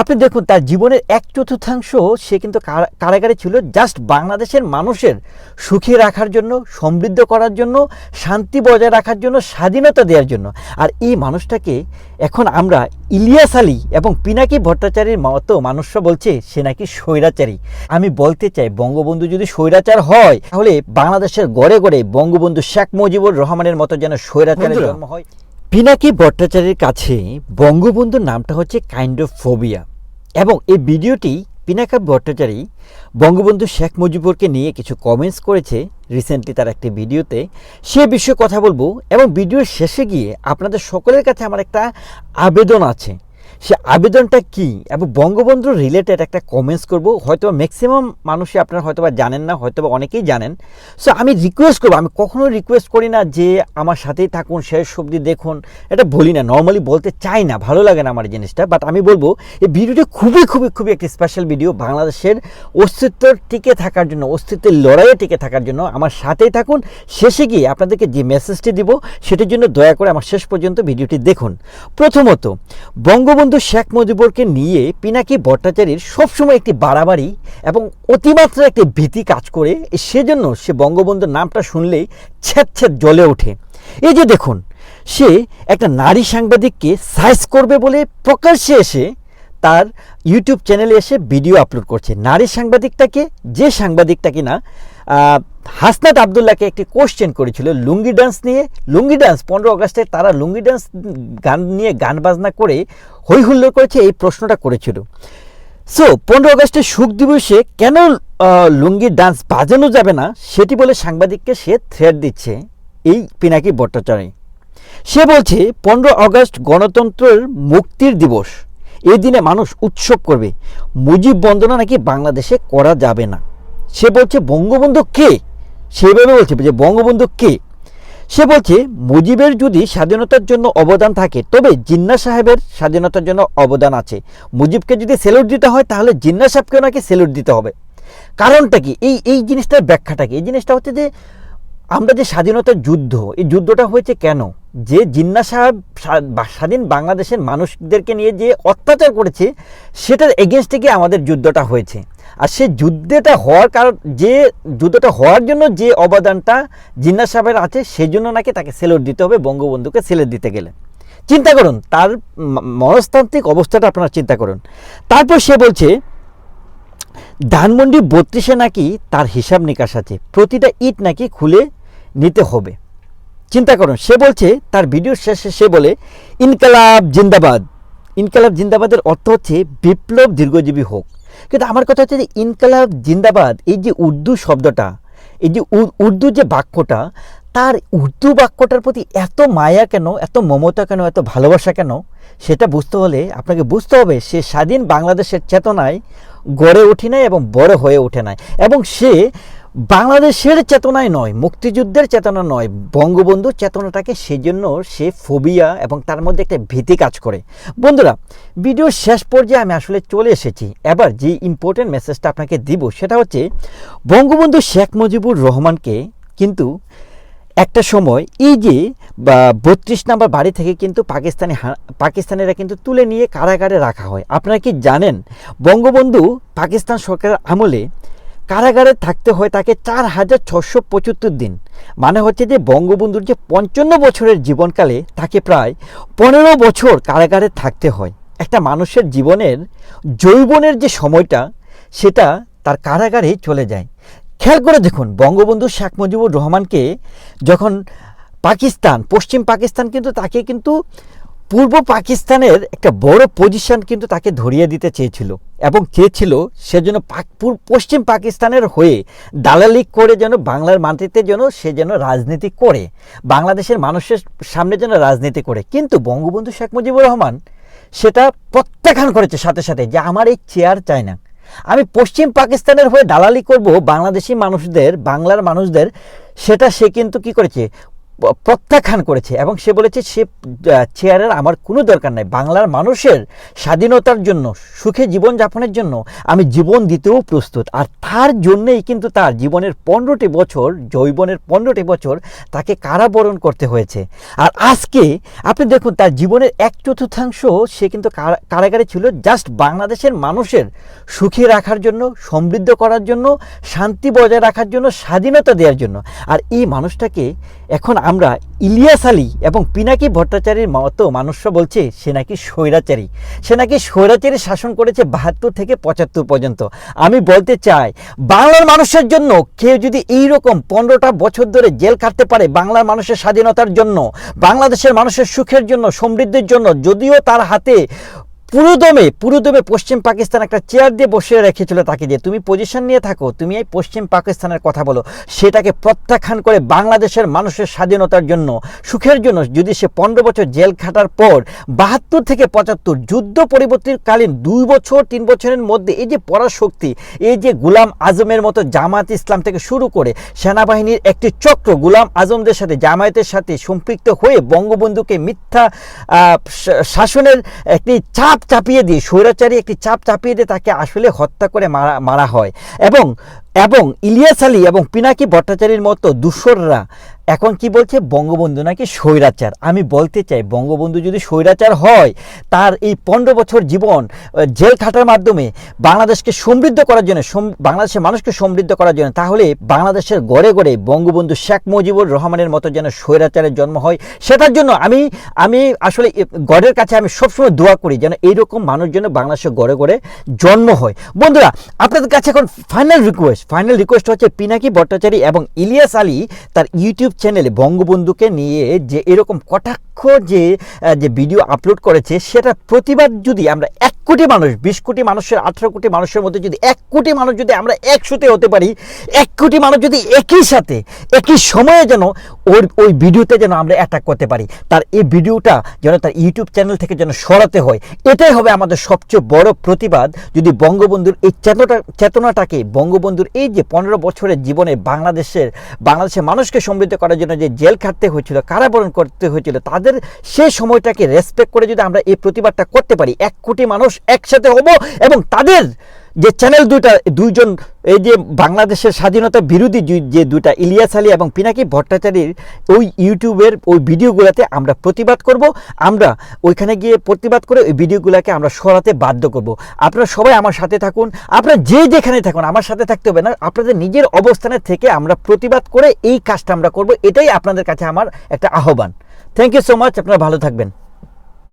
আপনি দেখুন তার জীবনের এক চতুর্থাংশ সে কিন্তু কারাগারে ছিল জাস্ট বাংলাদেশের মানুষের সুখী রাখার জন্য সমৃদ্ধ করার জন্য শান্তি বজায় রাখার জন্য স্বাধীনতা দেওয়ার জন্য। আর এই মানুষটাকে এখন আমরা ইলিয়াস আলী এবং পিনাকি ভট্টাচার্যের মতো মানুষরা বলছে সে নাকি স্বৈরাচারী। আমি বলতে চাই বঙ্গবন্ধু যদি স্বৈরাচার হয় তাহলে বাংলাদেশের গড়ে গড়ে বঙ্গবন্ধু শেখ মুজিবুর রহমানের মতো যেন স্বৈরাচারের জন্ম হয়। পিনাকি ভট্টাচার্যের কাছে বঙ্গবন্ধুর নামটা হচ্ছে কাইন্ড অফ ফোবিয়া এবং এই ভিডিওটি পিনাকা ভট্টাচারী বঙ্গবন্ধু শেখ মুজিবুরকে নিয়ে কিছু কমেন্টস করেছে রিসেন্টলি তার একটি ভিডিওতে। সে বিষয়ে কথা বলব এবং ভিডিওর শেষে গিয়ে আপনাদের সকলের কাছে আমার একটা আবেদন আছে। সে আবেদনটা কি? এবং বঙ্গবন্ধু রিলেটেড একটা কমেন্টস করব। হয়তো ম্যাক্সিমাম মানুষই আপনারা হয়তো বা জানেন না হয়তো বা অনেকেই জানেন। সো আমি রিকোয়েস্ট করব, আমি কখনো রিকোয়েস্ট করি না যে আমার সাথেই থাকুন, শেষ অবধি দেখুন। এটা বলি না নর্মালি বলতে চাই না, ভালো লাগে না আমার জিনিসটা। বাট আমি বলব, এই ভিডিওটি খুবই খুবই খুবই একটি স্পেশাল ভিডিও বাংলাদেশের অস্তিত্ব টিকে থাকার জন্য, অস্তিত্বের লড়াইয়ে টিকে থাকার জন্য আমার সাথেই থাকুন। শেষে গিয়ে আপনাদেরকে যে মেসেজটি দিব, সেটির জন্য দয়া করে আমার শেষ পর্যন্ত ভিডিওটি দেখুন। প্রথমত, বঙ্গবন্ধু শেখ মুজিবুরকে নিয়ে পিনাকি ভট্টাচার্যের সবসময় একটি বাড়াবাড়ি এবং অতিমাত্রা একটি ভীতি কাজ করে সেজন্য সে বঙ্গবন্ধুর নামটা শুনলেই ছেদ ছেদ জ্বলে ওঠে। এই যে দেখুন, সে একটা নারী সাংবাদিককে সাইজ করবে বলে প্রকাশ্যে এসে তার ইউটিউব চ্যানেলে এসে ভিডিও আপলোড করছে। নারী সাংবাদিকটাকে, যে সাংবাদিকটা কিনা হাসনাত আবদুল্লাহকে একটি কোশ্চেন করেছিল, লুঙ্গি ডান্স নিয়ে। লুঙ্গি ডান্স পনেরো আগস্টে তারা লুঙ্গি ডান্স গান নিয়ে গান বাজনা করে হই হুল্লোড় করেছে, এই প্রশ্নটা করেছিল। সো পনেরো আগস্টে সুখ দিবসে কেন লুঙ্গি ডান্স বাজানো যাবে না? সেটি বলে সাংবাদিককে সে থ্রেট দিচ্ছে, এই পিনাকি ভট্টাচার্য। সে বলছে, পনেরো আগস্ট গণতন্ত্রের মুক্তির দিবস। এই দিনে মানুষ উৎসব করবে। মুজিব বন্দনা নাকি বাংলাদেশে করা যাবে না। সে বলছে, বঙ্গবন্ধু কে? সেভাবে বলছে যে বঙ্গবন্ধু কে? সে বলছে, মুজিবের যদি স্বাধীনতার জন্য অবদান থাকে, তবে জিন্না সাহেবের স্বাধীনতার জন্য অবদান আছে। মুজিবকে যদি সেলুট দিতে হয়, তাহলে জিন্না সাহেবকেও নাকি সেলুট দিতে হবে। কারণটা কি? এই এই জিনিসটার ব্যাখ্যাটা কি? এই জিনিসটা হচ্ছে যে, আমরা যে স্বাধীনতার যুদ্ধ, এই যুদ্ধটা হয়েছে কেন? যে জিন্না সাহেব স্বাধীন বাংলাদেশের মানুষদেরকে নিয়ে যে অত্যাচার করেছে, সেটার এগেনস্টে গিয়ে আমাদের যুদ্ধটা হয়েছে। আর সে যুদ্ধটা হওয়ার কারণ, যে যুদ্ধটা হওয়ার জন্য যে অবদানটা জিন্না সাহেবের আছে, সেজন্য নাকি তাকে সেলুট দিতে হবে, বঙ্গবন্ধুকে সেলুট দিতে গেলে। চিন্তা করুন, তার মনস্তান্ত্রিক অবস্থাটা আপনারা চিন্তা করুন। তারপর সে বলছে, ধানমন্ডি বত্রিশে নাকি তার হিসাব নিকাশ আছে, প্রতিটা ইট নাকি খুলে নিতে হবে। চিন্তা করুন, সে বলছে, তার ভিডিওর শেষে সে বলে, ইনকালাব জিন্দাবাদ। ইনকালাব জিন্দাবাদের অর্থ হচ্ছে, বিপ্লব দীর্ঘজীবী হোক। কিন্তু আমার কথা হচ্ছে যে ইনকালাব জিন্দাবাদ, এই যে উর্দু শব্দটা, এই যে উর্দু যে বাক্যটা, তার উর্দু বাক্যটার প্রতি এত মায়া কেন, এত মমতা কেন, এত ভালোবাসা কেন, সেটা বুঝতে হলে আপনাকে বুঝতে হবে সে স্বাধীন বাংলাদেশের চেতনায় গড়ে ওঠে নাই এবং বড় হয়ে ওঠে নাই। এবং সে বাংলাদেশের চেতনায় নয়, মুক্তিযুদ্ধের চেতনা নয়, বঙ্গবন্ধুর চেতনাটাকে সেজন্য সে ফোবিয়া এবং তার মধ্যে একটা ভীতি কাজ করে। বন্ধুরা, ভিডিওর শেষ পর্যায়ে আমি আসলে চলে এসেছি। এবার যে ইম্পর্টেন্ট মেসেজটা আপনাকে দিব, সেটা হচ্ছে, বঙ্গবন্ধু শেখ মুজিবুর রহমানকে কিন্তু একটা সময় এই যে বত্রিশ নাম্বার বাড়ি থেকে কিন্তু পাকিস্তানি পাকিস্তানিরা কিন্তু তুলে নিয়ে কারাগারে রাখা হয়। আপনারা কি জানেন, বঙ্গবন্ধু পাকিস্তান সরকারের আমলে কারাগারে থাকতে হয় তাকে চার হাজার ছশো পঁচাত্তর দিন। মানে হচ্ছে যে বঙ্গবন্ধুর যে পঞ্চান্ন বছরের জীবনকালে তাকে প্রায় পনেরো বছর কারাগারে থাকতে হয়। একটা মানুষের জীবনের, যৌবনের যে সময়টা, সেটা তার কারাগারে চলে যায়। খেয়াল করে দেখুন, বঙ্গবন্ধু শেখ মুজিবুর রহমানকে যখন পাকিস্তান, পশ্চিম পাকিস্তান কিন্তু তাকে কিন্তু পূর্ব পাকিস্তানের একটা বড় পজিশন কিন্তু তাকে ধরিয়ে দিতে চেয়েছিল এবং চেয়েছিল সেজন্য পাক- পশ্চিম পাকিস্তানের হয়ে দালালি করে যেন বাংলার মাটিতে যেন সে যেন রাজনীতি করে, বাংলাদেশের মানুষের সামনে যেন রাজনীতি করে। কিন্তু বঙ্গবন্ধু শেখ মুজিবুর রহমান সেটা প্রত্যাখ্যান করেছে সাথে সাথে যে আমার এই চেয়ার চাই না। আমি পশ্চিম পাকিস্তানের হয়ে দালালি করব বাংলাদেশি মানুষদের, বাংলার মানুষদের, সেটা সে কিন্তু কি করেছে? প্রত্যাখ্যান করেছে এবং সে বলেছে, সে চেয়ারের আমার কোনো দরকার নাই। বাংলার মানুষের স্বাধীনতার জন্য, সুখে জীবনযাপনের জন্য আমি জীবন দিতেও প্রস্তুত। আর তার জন্যেই কিন্তু তার জীবনের পনেরোটি বছর, যৌবনের পনেরোটি বছর তাকে কারাবরণ করতে হয়েছে। আর আজকে আপনি দেখুন, তার জীবনের এক চতুর্থাংশ সে কিন্তু কারাগারে ছিল জাস্ট বাংলাদেশের মানুষের সুখী রাখার জন্য, সমৃদ্ধ করার জন্য, শান্তি বজায় রাখার জন্য, স্বাধীনতা দেওয়ার জন্য। আর এই মানুষটাকে এখন আমরা ইলিয়াস আলী এবং পিনাকি ভট্টাচার্যের মতো মানুষরা বলছে সে নাকি স্বৈরাচারী। সে নাকি স্বৈরাচারী শাসন করেছে বাহাত্তর থেকে পঁচাত্তর পর্যন্ত। আমি বলতে চাই, বাংলার মানুষের জন্য কেউ যদি এই রকম পনেরোটা বছর ধরে জেল কাটতে পারে বাংলার মানুষের স্বাধীনতার জন্য, বাংলাদেশের মানুষের সুখের জন্য, সমৃদ্ধির জন্য, যদিও তার হাতে পুরোদমে পুরোদমে পশ্চিম পাকিস্তান একটা চেয়ার দিয়ে বসে রেখেছিল তাকে দিয়ে। তুমি পজিশন নিয়ে থাকো, তুমি এই পশ্চিম পাকিস্তানের কথা বলো। সেটাকে প্রত্যাখ্যান করে বাংলাদেশের মানুষের স্বাধীনতার জন্য, সুখের জন্য, যদি সে পনেরো বছর জেল খাটার পর বাহাত্তর থেকে পঁচাত্তর যুদ্ধ পরিবর্তনকালীন দুই বছর, তিন বছরের মধ্যে এই যে পরাশক্তি, এই যে গুলাম আজমের মতো জামাত ইসলাম থেকে শুরু করে সেনাবাহিনীর একটি চক্র, গুলাম আজমদের সাথে, জামায়াতের সাথে সম্পৃক্ত হয়ে বঙ্গবন্ধুকে মিথ্যা শাসনের একটি চাপ চাপিয়ে দিয়ে, স্বৈরাচারী একটি চাপ চাপিয়ে দিয়ে তাকে আসলে হত্যা করে মারা মারা হয়। এবং এবং ইলিয়াস আলী এবং পিনাকি ভট্টাচার্যের মতো দূষররা এখন কি বলছে? বঙ্গবন্ধু নাকি স্বৈরাচার? আমি বলতে চাই, বঙ্গবন্ধু যদি স্বৈরাচার হয়, তার এই পনেরো বছর জীবন জেল খাটার মাধ্যমে বাংলাদেশকে সমৃদ্ধ করার জন্য বাংলাদেশের মানুষকে সমৃদ্ধ করার জন্য, তাহলে বাংলাদেশের গড়ে গড়ে বঙ্গবন্ধু শেখ মুজিবুর রহমানের মতো যেন স্বৈরাচারের জন্ম হয়, সেটার জন্য আমি আমি আসলে গড়ের কাছে আমি সবসময় দোয়া করি যেন এইরকম মানুষ যেন বাংলাদেশের গড়ে গড়ে জন্ম হয়। বন্ধুরা, আপনাদের কাছে এখন ফাইনাল রিকোয়েস্ট ফাইনাল রিকোয়েস্ট হচ্ছে পিনাকি ভট্টাচারী এবং ইলিয়াস আলী তার ইউটিউব চ্যানেলে বঙ্গবন্ধুকে নিয়ে যে এরকম কটাক্ষ যে যে ভিডিও আপলোড করেছে, সেটা প্রতিবাদ যদি আমরা এক কোটি মানুষ, বিশ কোটি মানুষের, আঠেরো কোটি মানুষের মধ্যে যদি এক কোটি মানুষ যদি আমরা একসাথে হতে পারি, এক কোটি মানুষ যদি একই সাথে, একই সময়ে যেন ওর ওই ভিডিওতে যেন আমরা অ্যাটাক করতে পারি। তার এই ভিডিওটা যেন তার ইউটিউব চ্যানেল থেকে যেন সরাতে হয়। এটাই হবে আমাদের সবচেয়ে বড় প্রতিবাদ। যদি বঙ্গবন্ধুর এই চেতনাটা চেতনাটাকে বঙ্গবন্ধুর এই যে পনেরো বছরের জীবনে বাংলাদেশের বাংলাদেশের মানুষকে সমৃদ্ধ করার জন্য যে জেল খাটতে হয়েছিল, কারাবরণ করতে হয়েছিল, তাদের সেই সময়টাকে রেসপেক্ট করে যদি আমরা এই প্রতিবাদটা করতে পারি, এক কোটি মানুষ একসাথে হব এবং তাদের যে চ্যানেল দুইটা, দুইজন এই যে বাংলাদেশের স্বাধীনতা বিরোধী যে- দুটা ইলিয়াস আলী এবং পিনাকি ভট্টাচার্যের ওই ইউটিউবের ওই ভিডিওগুলোতে আমরা প্রতিবাদ করব। আমরা ওইখানে গিয়ে প্রতিবাদ করে ওই ভিডিওগুলোকে আমরা সরাতে বাধ্য করব। আপনারা সবাই আমার সাথে থাকুন। আপনারা যে যেখানে থাকুন, আমার সাথে থাকতে হবে না। আপনাদের নিজের অবস্থানে থেকে আমরা প্রতিবাদ করে এই কাজটা আমরা করব। এটাই আপনাদের কাছে আমার একটা আহ্বান। থ্যাংক ইউ সো মাচ আপনারা ভালো থাকবেন।